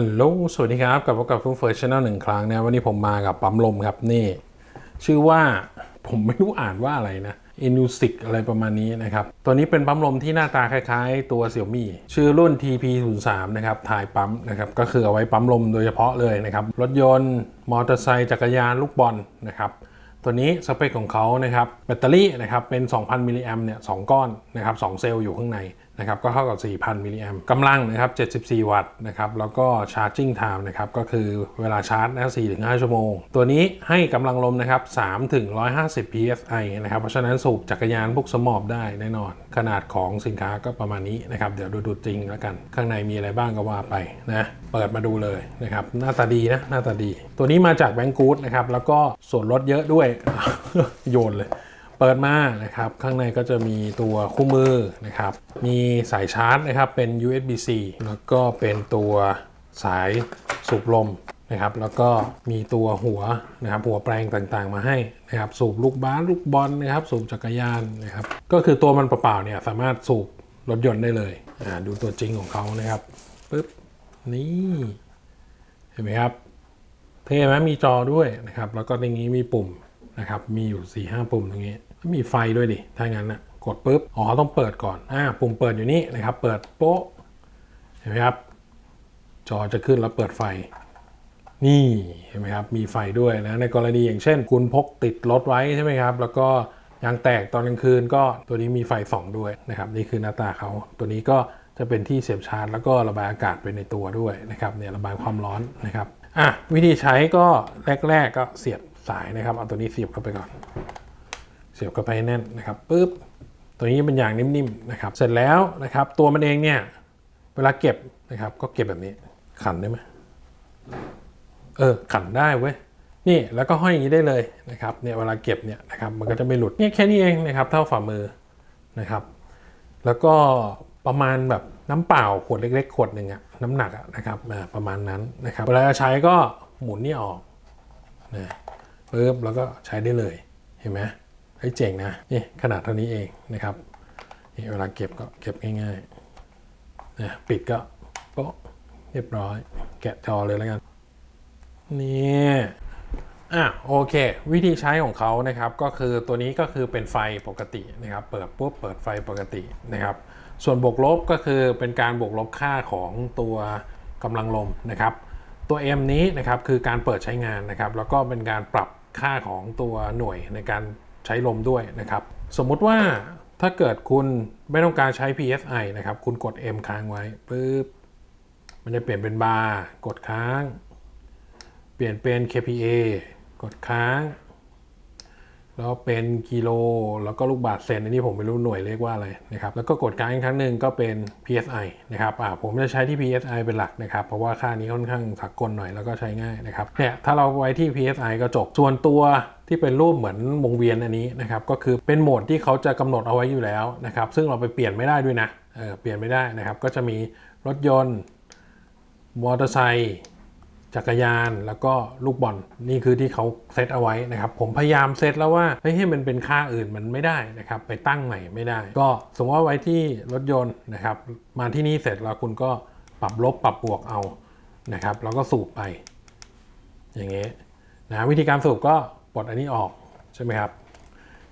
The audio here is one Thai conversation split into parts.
ฮัลโหล สวัสดีครับ กลับมากับฟุ้งเฟิร์สชาแนลหนึ่งครั้งนะวันนี้ผมมากับปั๊มลมครับนี่ ชื่อว่าผมไม่รู้อ่านว่าอะไรนะเอนูสิกอะไรประมาณนี้นะครับ ตัวนี้เป็นปั๊มลมที่หน้าตาคล้าย ๆ ตัวเสี่ยวมี่ชื่อรุ่น TP03 นะครับถ่ายปั๊มนะครับ ก็คือเอาไว้ปั๊มลมโดยเฉพาะเลยนะครับ รถยนต์ มอเตอร์ไซค์จักรยานลูกบอลนะครับตัวนี้สเปคของเขานะครับแบตเตอรี่นะครับเป็น 2,000มิลลิแอมเนี่ยสองก้อนนะครับ2เซลล์อยู่ข้างใน นะครับก็เท่ากับ 4,000 มิลลิแอมกำลังนะครับ 74 วัตต์นะครับแล้วก็ charging time นะครับก็คือเวลาชาร์จนะ4-5 ชั่วโมง ตัวนี้ให้กำลังลมนะครับ3ถึง150 psi นะครับเพราะฉะนั้นสูบจักรยานพวกสมอบได้แน่นอน ขนาดของสินค้าก็ประมาณนี้นะครับเดี๋ยวดูดูจริงแล้วกัน ข้างในมีอะไรบ้างก็ว่าไปนะเปิดมาดูเลยนะครับหน้าตาดีนะหน้าตาดี ตัวนี้มาจากแบงกูดนะครับแล้วก็ส่วนลดเยอะด้วยโยนเลย เปิดมานะครับข้างในก็จะมีตัวคู่มือนะครับมีสายชาร์จนะครับเป็น USB-C แล้วก็เป็นตัวสายสูบลมนะครับแล้วก็มีตัวหัวนะครับหัวแปลงต่างๆ มาให้นะครับสูบลูกบาสลูกบอลนะครับสูบจักรยานนะครับก็คือตัวมันเปล่าๆเนี่ยสามารถสูบรถยนต์ได้เลยอ่าดูตัวจริงของเขานะครับปึ๊บนี่เห็นไหมครับเท่ไหมมีจอด้วยนะครับแล้วก็ตรงนี้มีปุ่มนะครับมีอยู่4ี่ห้าปุ่มตรงนี้ มีไฟด้วยดิ ถ้างั้นนะกดปุ๊บ อ๋อ ต้องเปิดก่อน อ่า ปุ่มเปิดอยู่นี่นะครับ เปิดโป๊ะ เห็นไหมครับ จอจะขึ้นแล้วเปิดไฟ นี่เห็นไหมครับ มีไฟด้วยนะ ในกรณีอย่างเช่น คุณพกติดรถไว้ใช่ไหมครับ แล้วก็ยางแตกตอนกลางคืนก็ตัวนี้มีไฟส่องด้วยนะครับ นี่คือหน้าตาเขา ตัวนี้ก็จะเป็นที่เสียบชาร์จแล้วก็ระบายอากาศไปในตัวด้วยนะครับเนี่ยระบายความร้อนนะครับอะวิธีใช้ก็แรกๆก็เสียบสายนะครับเอาตัวนี้เสียบเข้าไปก่อน เสียบเข้าไปแน่นนะครับปุ๊บตัวนี้เป็นอย่างนิ่มๆนะครับ เสร็จแล้วนะครับ ตัวมันเองเนี่ย เวลาเก็บนะครับ ก็เก็บแบบนี้ ขันได้ไหมเออ ขันได้เว้ยนี่แล้วก็ห้อยอย่างนี้ได้เลยนะครับเนี่ยเวลาเก็บเนี่ยนะครับมันก็จะไม่หลุดเนี่ยแค่นี้เองนะครับ เท่าฝ่ามือนะครับ แล้วก็ประมาณแบบน้ำเปล่าขวดเล็ก ๆ ขวดหนึ่งอะน้ำหนักอะนะครับอ่าประมาณนั้นนะครับเวลาใช้ก็หมุนนี่ออกนะปึ๊บแล้วก็ใช้ได้เลยเห็นไหม เฮ้ยเจ๋งนะนี่ขนาดเท่านี้เองนะครับนี่เวลาเก็บก็เก็บง่ายๆนะปิดก็โป๊ะเรียบร้อย แกะจอเลยแล้วกันนี่อะโอเค วิธีใช้ของเขานะครับก็คือตัวนี้ก็คือเป็นไฟปกตินะครับ เปิดปุ๊บเปิดไฟปกตินะครับ ส่วนบวกลบก็คือเป็นการบวกลบค่าของตัวกำลังลมนะครับ ตัว M นี้นะครับคือการเปิดใช้งานนะครับ แล้วก็เป็นการปรับค่าของตัวหน่วยในการ ช้ลมด้วยนะครับ สมมุติว่าถ้าเกิดคุณไม่ต้องการใช้ PSI นะครับ คุณกด M ค้างไว้ปุ๊บมันจะเปลี่ยนเป็นบาร์กดค้าง เปลี่ยนเป็น KPA กดค้าง แล้วเป็นกิโล แล้วก็ลูกบาศก์เซนอันนี้ผมไม่รู้หน่วยเรียกว่าอะไรนะครับ แล้วก็กดค้างอีกครั้งหนึ่งก็เป็น PSI นะครับอ่าผมจะใช้ที่ PSI เป็นหลักนะครับ เพราะว่าค่านี้ค่อนข้างสากลหน่อยแล้วก็ใช้ง่ายนะครับ เนี่ยถ้าเราไว้ที่ PSI ก็จบ ส่วนตัวที่เป็นรูปเหมือนวงเวียนอันนี้นะครับ ก็คือเป็นโหมดที่เขาจะกำหนดเอาไว้อยู่แล้วนะครับ ซึ่งเราไปเปลี่ยนไม่ได้ด้วยนะ เออเปลี่ยนไม่ได้นะครับ ก็จะมีรถยนต์ มอเตอร์ไซค์ จักรยานแล้วก็ลูกบอลนี่คือที่เขาเซตเอาไว้นะครับผมพยายามเซตแล้วว่าเฮ้ยให้มันเป็นค่าอื่นมันไม่ได้นะครับไปตั้งใหม่ไม่ได้ ก็สมมติว่าไว้ที่รถยนต์นะครับมาที่นี่เสร็จแล้วคุณก็ปรับลบปรับบวกเอานะครับแล้วก็สูบไป อย่างเงี้ยนะวิธีการสูบก็ปลดอันนี้ออกใช่ไหมครับ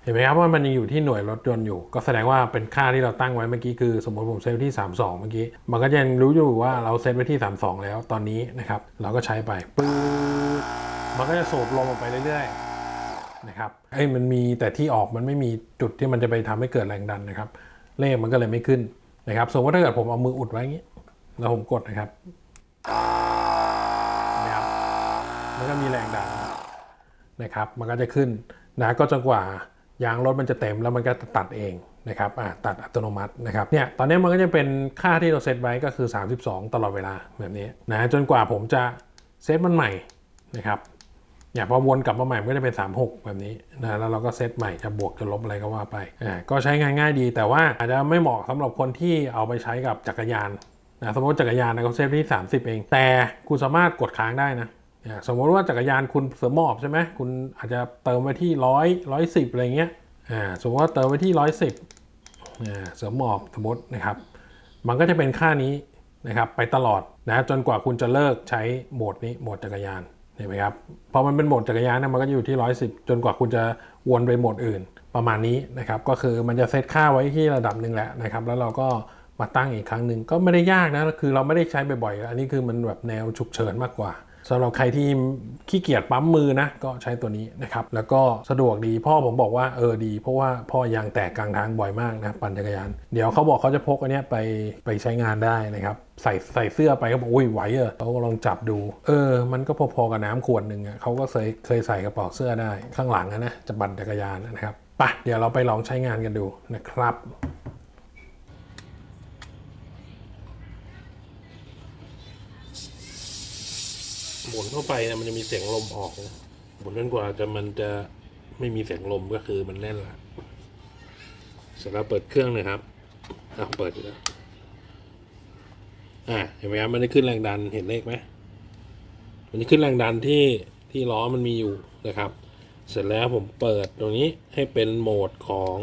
เห็นไหมครับว่ามันยังอยู่ที่หน่วยรถยนต์อยู่ ก็แสดงว่าเป็นค่าที่เราตั้งไว้เมื่อกี้คือ สมมติผมเซตไว้ที่ 32 เมื่อกี้ มันก็ยังรู้อยู่ว่าเราเซตไว้ที่ 32 แล้วตอนนี้นะครับ เราก็ใช้ไปปึ๊บมันก็จะสูบลมออกไปเรื่อยๆนะครับไอ้มันมีแต่ที่ออกมันไม่มีจุดที่มันจะไปทำให้เกิดแรงดันนะครับเลขมันก็เลยไม่ขึ้นนะครับ สมมติถ้าเกิดผมเอามืออุดไว้อย่างนี้ แล้วผมกดนะครับนะครับมันก็มีแรงดันนะครับ มันก็จะขึ้นนะก็จนกว่า ยางรถมันจะเต็มแล้วมันก็ตัดเองนะครับตัดอัตโนมัตินะครับเนี่ยตอนนี้มันก็จะเป็นค่าที่เราเซตไว้ก็คือ 32 ตลอดเวลาแบบนี้นะจนกว่าผมจะเซตมันใหม่นะครับอย่างพอวนกลับมาใหม่มันก็จะเป็น 36 แบบนี้นะแล้วเราก็เซตใหม่จะบวกจะลบอะไรก็ว่าไปอ่าก็ใช้งานง่ายดี แต่ว่าอาจจะไม่เหมาะสำหรับคนที่เอาไปใช้กับจักรยานนะสมมติจักรยานนะเขาเซตที่ 30 เอง แต่คุณสามารถกดค้างได้นะ สมมติว่าจักรยานคุณเสริมหมอบใช่ไหมคุณอาจจะเติมไว้ที่ร้อยร้อยสิบอะไรเงี้ยอ่าสมมติว่าเติมไว้ที่ร้อยสิบอ่าเสริมหมอบสมมตินะครับ มันก็จะเป็นค่านี้นะครับไปตลอดนะจนกว่าคุณจะเลิกใช้โหมดนี้โหมดจักรยานเห็นไหมครับพอมันเป็นโหมดจักรยานเนยมันก็จะอยู่ที่ 110 จนกว่าคุณจะวนไปโหมดอื่นประมาณนี้นะครับก็คือมันจะเซตค่าไว้ที่ระดับหนึ่งแหละนะครับแล้วเราก็มาตั้งอีกครั้งหนึ่งก็ไม่ได้ยากนะคือเราไม่ได้ใช้บ่อยๆ อันนี้คือมันแบบแนวฉุกเฉินมากกว่า สำหรับใครที่ขี้เกียจปั๊มมือนะ ก็ใช้ตัวนี้นะครับ แล้วก็สะดวกดีพ่อผมบอกว่าเออดี เพราะว่าพ่อยางแตกกลางทางบ่อยมากนะปั่นจักรยาน เดี๋ยวเขาบอกเขาจะพกอันนี้ไปไปใช้งานได้นะครับใส่ใส่เสื้อไปเขาบอกอุ้ยไหวเออเขาก็ลองจับดู เออ มันก็พอๆกับน้ำขวดหนึ่งอะเขาก็เคยเคยใส่กระเป๋าเสื้อได้ข้างหลังอะนะจะปั่นจักรยานนะครับปะเดี๋ยวเราไปลองใช้งานกันดูนะครับ หมุนเข้าไปนะมันจะมีเสียงลมออกนะหมุนจนกว่าจะมันจะไม่มีเสียงลมก็คือมันแน่นละเสร็จแล้วเปิดเครื่องเลยครับอะเปิดอยู่แล้วอ่าเห็นไหมครับมันได้ขึ้นแรงดันเห็นเลขไหมมันจะขึ้นแรงดันที่ที่ล้อมันมีอยู่นะครับ เสร็จแล้วผมเปิดตรงนี้ให้เป็นโหมดของ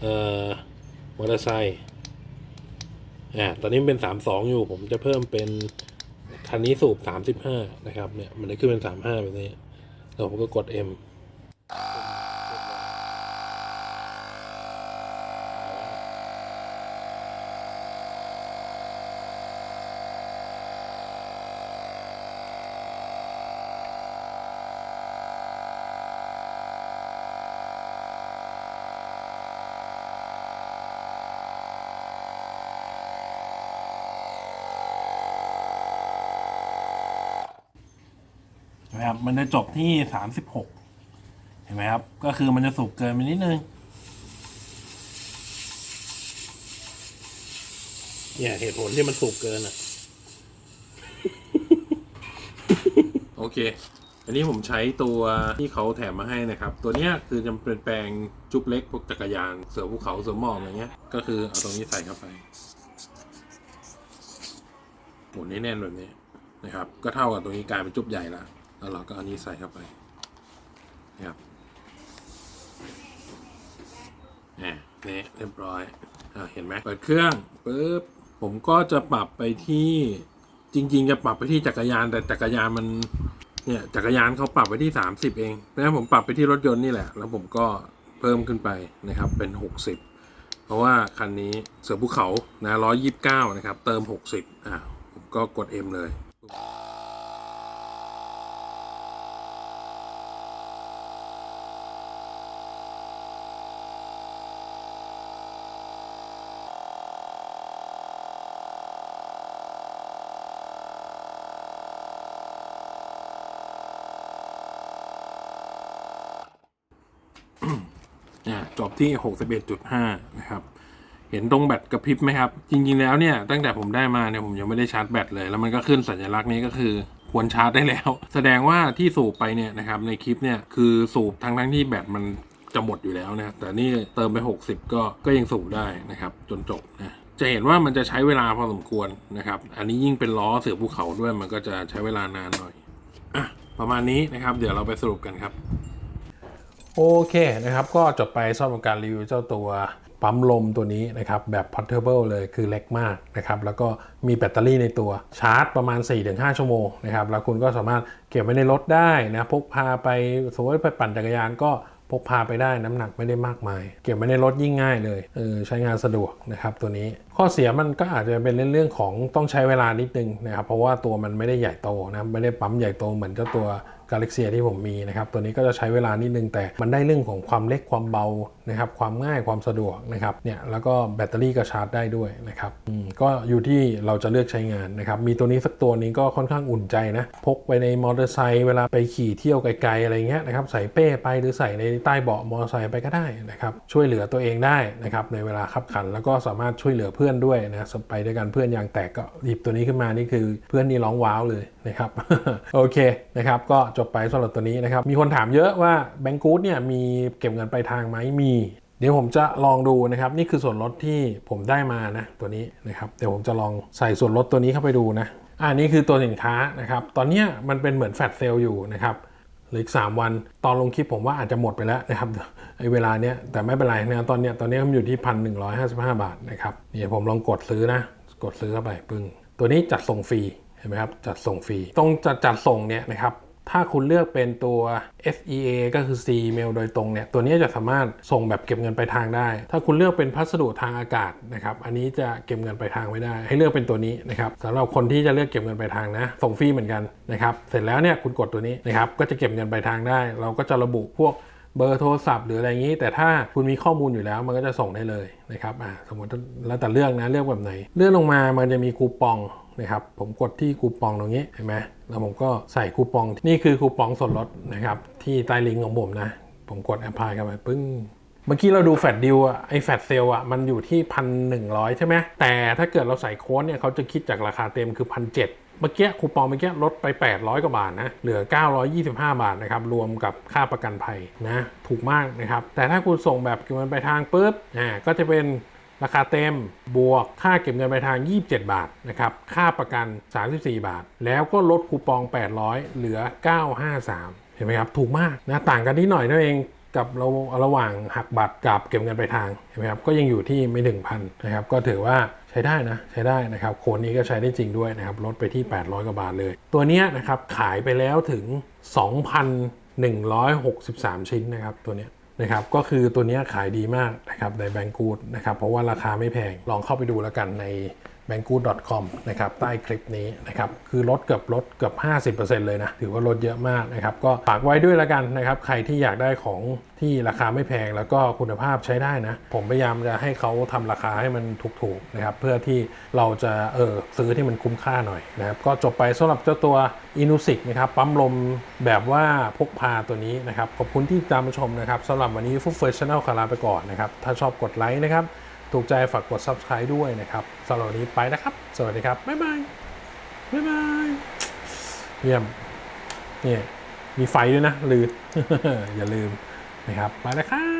เอ่อมอเตอร์ไซค์อ่าตอนนี้มันเป็น32อยู่ผมจะเพิ่มเป็น คันนี้สูบ35นะครับเนี่ยมันได้ขึ้นเป็น35แบบนี้แล้วผมก็กด M นะครับ มันจะจบที่36เห็นไหมครับ ก็คือมันจะสูบเกินไปนิดนึง เนี่ยเหตุผลที่มันสูบเกินอะ โอเค อันนี้ผมใช้ตัวที่เขาแถมมาให้นะครับ ตัวเนี้ยคือจะเป็นแปลงจุกเล็กพวกจักรยาน เสือภูเขาเสือหมอบอะไรเงี้ย ก็คือเอาตรงนี้ใส่เข้าไปหมุนให้แน่นแบบนี้นะครับ ก็เท่ากับตรงนี้กลายเป็นจุบใหญ่ละ แล้วเราก็เอานี้ใส่เข้าไปนะครับเนี่ยเรียบร้อยอ่าเห็นไหมเปิดเครื่องปุ๊บผมก็จะปรับไปที่จริง ๆ จะปรับไปที่จักรยานแต่จักรยานมันเนี่ยจักรยานเขาปรับไปที่ 30 เองแล้วผมปรับไปที่รถยนต์นี่แหละ แล้วผมก็เพิ่มขึ้นไปนะครับเป็น 60 เพราะว่าคันนี้เสือภูเขานะ129 นะครับ เติม 60อ่าผมก็กด M เลย จบที่ 61.5 นะครับ เห็นตรงแบตกระพริบไหมครับ จริงๆแล้วเนี่ยตั้งแต่ผมได้มาเนี่ยผมยังไม่ได้ชาร์จแบตเลย แล้วมันก็ขึ้นสัญลักษณ์นี้ก็คือควรชาร์จได้แล้ว แสดงว่าที่สูบไปเนี่ยนะครับในคลิปเนี่ยคือสูบทั้งทั้งที่แบตมันจะหมดอยู่แล้วนะแต่นี่เติมไป 60 ก็ก็ยังสูบได้นะครับ จนจบนะจะเห็นว่ามันจะใช้เวลาพอสมควรนะครับ อันนี้ยิ่งเป็นล้อเสือภูเขาด้วยมันก็จะใช้เวลานานหน่อยอะประมาณนี้นะครับ เดี๋ยวเราไปสรุปกันครับ โอเคนะครับก็จบไปสำหรับการรีวิวเจ้าตัวปั๊มลมตัวนี้นะครับแบบ portable เลยคือเล็กมากนะครับแล้วก็มีแบตเตอรี่ในตัวชาร์จประมาณ 4-5 ชั่วโมงนะครับแล้วคุณก็สามารถเก็บไว้ในรถได้นะพกพาไปสมมติไปปั่นจักรยานก็พกพาไปได้น้ำหนักไม่ได้มากมาย เก็บไว้ในรถยิ่งง่ายเลยเออใช้งานสะดวกนะครับตัวนี้ข้อเสียมันก็อาจจะเป็นเรื่องของต้องใช้เวลานิดนึงนะครับเพราะว่าตัวมันไม่ได้ใหญ่โตนะไม่ได้ปั๊มใหญ่โตเหมือนเจ้าตัว กา l ล็กเซียที่ผมมีนะครับ ตัวนี้ก็จะใช้เวลานิดนึงแต่มันได้เรื่องของความเล็กความเบานะครับ ความง่ายความสะดวกนะครับเนี่ยแล้วก็แบตเตอรี่ก็ชาร์จได้ด้วยนะครับก็อยู่ที่เราจะเลือกใช้งานนะครับ มีตัวนี้สักตัวนี้ก็ค่อนข้างอุ่นใจนะพกไปในมอเตอร์ไซค์เวลาไปขี่เที่ยวไกลๆอะไรเงี้ยนะครับใส่เป้ไปหรือใส่ในใต้เบาะมอเตอร์ไซค์ไปก็ได้นะครับช่วยเหลือตัวเองได้นะครับในเวลาขับขัน แล้วก็สามารถช่วยเหลือเพื่อนด้วยนะไปด้วยกันเพื่อนยางแตกก็หยิบตัวนี้ขึ้นมานี่คือเพื่อนนี่ร้องว้าวเลย นะครับโอเคนะครับก็จบไปสำหรับตัวนี้นะครับมีคนถามเยอะว่าแบงกูดเนี่ยมีเก็บเงินปลายทางไหมมีเดี๋ยวผมจะลองดูนะครับ นี่คือส่วนลดที่ผมได้มานะตัวนี้นะครับเดี๋ยวผมจะลองใส่ส่วนลดตัวนี้เข้าไปดูนะอ่านี่คือตัวสินค้านะครับ ตอนนี้มันเป็นเหมือนแฟลชเซลล์อยู่นะครับเหลืออีก3วันตอนลงคลิปผมว่าอาจจะหมดไปแล้วนะครับไอ้เวลาเนี้ยแต่ไม่เป็นไรนะตอนเนี้ยตอนนี้มันอยู่ที่พันหนึ่งร้อยห้าสิบห้าบาทนะครับเดี๋ยวผมลองกดซื้อนะ กดซื้อเข้าไปปึ้งตัวนี้จัดส่งฟรี ห็นไหมครับจัดส่งฟรี ตรงจัดจัดส่งเนี่ยนะครับถ้าคุณเลือกเป็นตัว FEA ก็คือ C mail โดยตรงเนี่ย ตัวนี้จะสามารถส่งแบบเก็บเงินปลายทางได้ ถ้าคุณเลือกเป็นพัสดุทางอากาศนะครับ อันนี้จะเก็บเงินปลายทางไม่ได้ ให้เลือกเป็นตัวนี้นะครับสำหรับคนที่จะเลือกเก็บเงินปลายทางนะ ส่งฟรีเหมือนกันนะครับ เสร็จแล้วเนี่ยคุณกดตัวนี้นะครับ ก็จะเก็บเงินปลายทางได้ เราก็จะระบุพวกเบอร์โทรศัพท์หรืออะไรอย่างนี้ แต่ถ้าคุณมีข้อมูลอยู่แล้วมันก็จะส่งได้เลยนะครับ อ่า สมมติแล้วแต่เลือกนะ เลือกแบบไหน เลื่อนลงมา มันจะมีคูปอง นะครับผมกดที่คูปองตรงนี้เห็นไหมแล้วผมก็ใส่คูปองนี่คือคูปองส่วนลดนะครับที่ใต้ลิงก์ของผมนะ ผมกดแอปพลายเข้าไปปึ้งเมื่อกี้เราดูแฟดดิวอะไอแฟดเซลอะมันอยู่ที่พันหนึ่งร้อยใช่ไหมแต่ถ้าเกิดเราใส่โค้ดเนี่ยเขาจะคิดจากราคาเต็มคือพันเจ็ดเมื่อกี้คูปองเมื่อกี้ลดไป 800 กว่าบาทนะ เหลือ 925 บาทนะครับ รวมกับค่าประกันภัยนะ ถูกมากนะครับ แต่ถ้าคุณส่งแบบเกินไปทางปุ๊บอ่าก็จะเป็น ราคาเต็มบวกค่าเก็บเงินปลายทาง 27 บาทนะครับค่าประกัน 34 บาท แล้วก็ลดคูปอง 800 เหลือ 953 เห็นไหมครับ ถูกมากนะต่างกันนิดหน่อยนั่นเองกับเราระหว่างหักบัตรกับเก็บเงินปลายทางเห็นไหมครับก็ยังอยู่ที่ไม่ถึงพันนะครับก็ถือว่าใช้ได้นะใช้ได้นะครับโคนนี้ก็ใช้ได้จริงด้วยนะครับลดไปที่ 800กว่าบาทเลย ตัวเนี้ยนะครับขายไปแล้วถึง 2,163 ชิ้นนะครับตัวเนี้ย นะครับก็คือตัวนี้ขายดีมากนะครับในแบงกูดนะครับเพราะว่าราคาไม่แพงลองเข้าไปดูแล้วกันใน b a n g o o c o m นะครับใต้คลิปนี้นะครับคือลดเกือบลดเกือบ 50%เลยนะ ถือว่าลดเยอะมากนะครับก็ฝากไว้ด้วยแล้วกันนะครับ ใครที่อยากได้ของที่ราคาไม่แพงแล้วก็คุณภาพใช้ได้นะ ผมพยายามจะให้เขาทำราคาให้มันถูกๆนะครับเพื่อที่เราจะเออซื้อที่มันคุ้มค่าหน่อยนะครับก็จบไปสำหรับเจ้าตัว i n u s i c นะครับปั๊มลมแบบว่าพกพาตัวนี้นะครับขอบคุณที่ตามชมนะครับสำหรับวันนี้ฟุตเฟิร์ชแนลคาราไปก่อนนะครับถ้าชอบกดไลค์นะครับ ถูกใจฝากกด subscribe ด้วยนะครับสำหรับวันนี้ไปนะครับ สวัสดีครับ บ๊ายบาย บ๊ายบาย เยี่ยมนี่มีไฟด้วยนะลืมอย่าลืมนะครับ ไปแล้วครับ